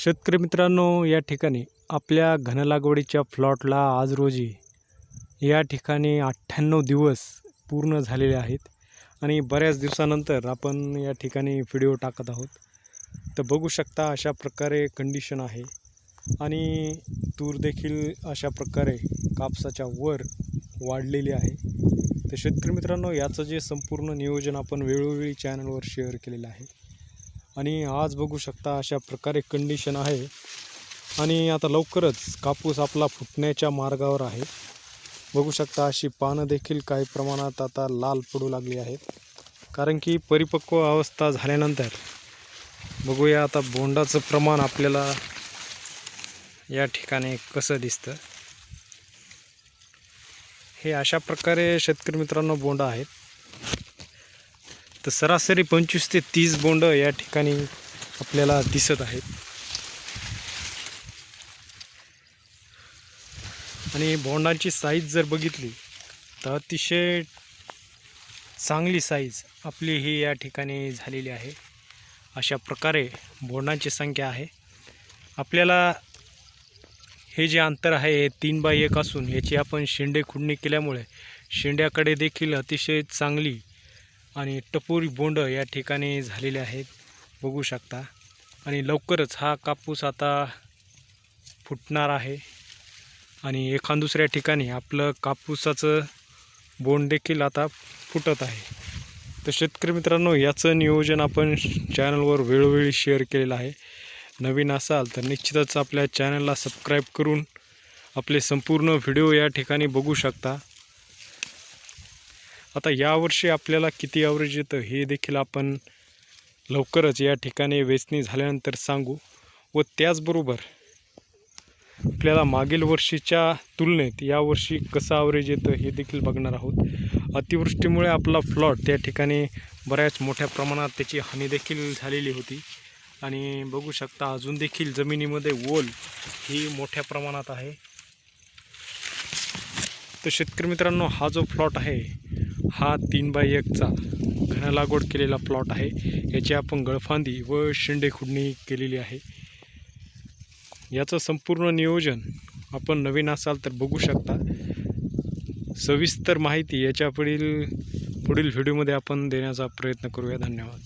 शेतकरी मित्रांनो या ठिकाणी आपल्या घनलागवडीच्या प्लॉटला आज रोजी या ठिकाणी अठ्ठ्याण्णव दिवस पूर्ण झालेले आहेत आणि बऱ्याच दिवसानंतर आपण या ठिकाणी व्हिडिओ टाकत आहोत. तर बघू शकता अशा प्रकारे कंडिशन आहे आणि तूर देखील अशा प्रकारे कापसाच्या वर वाढलेली आहे. तर शेतकरी मित्रांनो याचं जे संपूर्ण नियोजन आपण वेळोवेळी चॅनलवर शेअर केलेलं आहे. आणि आज बघू शकता अशा प्रकारे कंडिशन आहे. आणि आता लवकरच कापूस आपला फुटण्याच्या मार्गावर आहे. बघू शकता अशी पानं देखील काही प्रमाणात आता लाल पडू लागली आहेत. कारण की परिपक्व अवस्था झाल्यानंतर बघूया आता बोंडाचं प्रमाण आपल्याला या ठिकाणी कसं दिसतं. हे अशा प्रकारे शेतकरी मित्रांनो बोंड आहेत. तर सरासरी पंचवीस ते तीस बोंड या ठिकाणी आपल्याला दिसत आहेत. आणि बोंडांची साईज जर बघितली तर अतिशय चांगली साईज आपली ही या ठिकाणी झालेली आहे. अशा प्रकारे बोंडांची संख्या आहे. आपल्याला हे जे अंतर आहे हे तीन बाय एक असून याची आपण शेंडे खुडणी केल्यामुळे शेंड्याकडे देखील अतिशय चांगली आणि टपोरी बोंड या ठिकाणी झालेले आहेत. बघू शकता. आणि लवकरच हा कापूस आता फुटणार आहे. आणि एखाद दुसऱ्या ठिकाणी आपलं कापूसाचं बोंड देखील आता फुटत आहे. तर शेतकरी मित्रांनो याचं नियोजन आपण चॅनलवर वेळोवेळी शेअर केलेलं आहे. नवीन असाल तर निश्चितच आपल्या चॅनलला सबस्क्राईब करून आपले संपूर्ण व्हिडिओ या ठिकाणी बघू शकता. आता यावर्षी आपल्याला किती ॲव्हरेज येतं हे देखील आपण लवकरच या ठिकाणी वेचणी झाल्यानंतर सांगू. व त्याचबरोबर आपल्याला मागील वर्षीच्या तुलनेत यावर्षी कसं ॲव्हरेज येतं हे देखील बघणार आहोत. अतिवृष्टीमुळे आपला प्लॉट त्या ठिकाणी बऱ्याच मोठ्या प्रमाणात त्याची हानी देखील झालेली होती. आणि बघू शकता अजून देखील जमिनीमध्ये ओल ही मोठ्या प्रमाणात आहे. तर शेतकरी मित्रांनो हा जो प्लॉट आहे हा तीन बाय एकचा घन लागवड केलेला प्लॉट आहे. याची आपण गळफांदी व शेंडे खुडणी केलेली आहे. याचं संपूर्ण नियोजन आपण नवीन असाल तर बघू शकता. सविस्तर माहिती याच्या पुढील पुढील व्हिडिओमध्ये आपण देण्याचा प्रयत्न करूया. धन्यवाद.